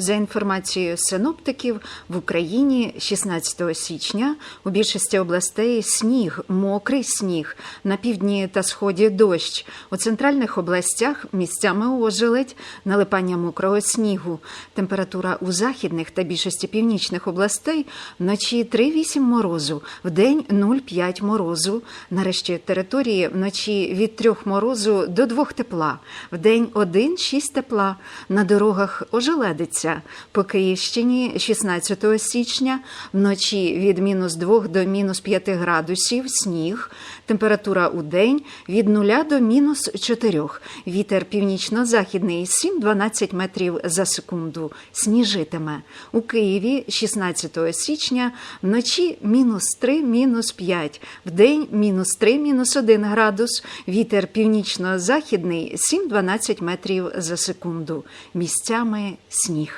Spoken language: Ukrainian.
За інформацією синоптиків, в Україні 16 січня у більшості областей сніг, мокрий сніг, на півдні та сході дощ. У центральних областях місцями ожеледь, налипання мокрого снігу. Температура у західних та більшості північних областей вночі 3,8 морозу, вдень 0,5 морозу. Нарешті території вночі від 3 морозу до 2 тепла, вдень 1,6 тепла. На дорогах ожеледиться. По Київщині 16 січня вночі від мінус 2 до мінус 5 градусів сніг. Температура у день від 0 до мінус 4. Вітер північно-західний 7-12 метрів за секунду. Сніжитиме. У Києві 16 січня вночі мінус 3, мінус 5. Вдень мінус 3, мінус 1 градус. Вітер північно-західний 7-12 метрів за секунду. Місцями сніг.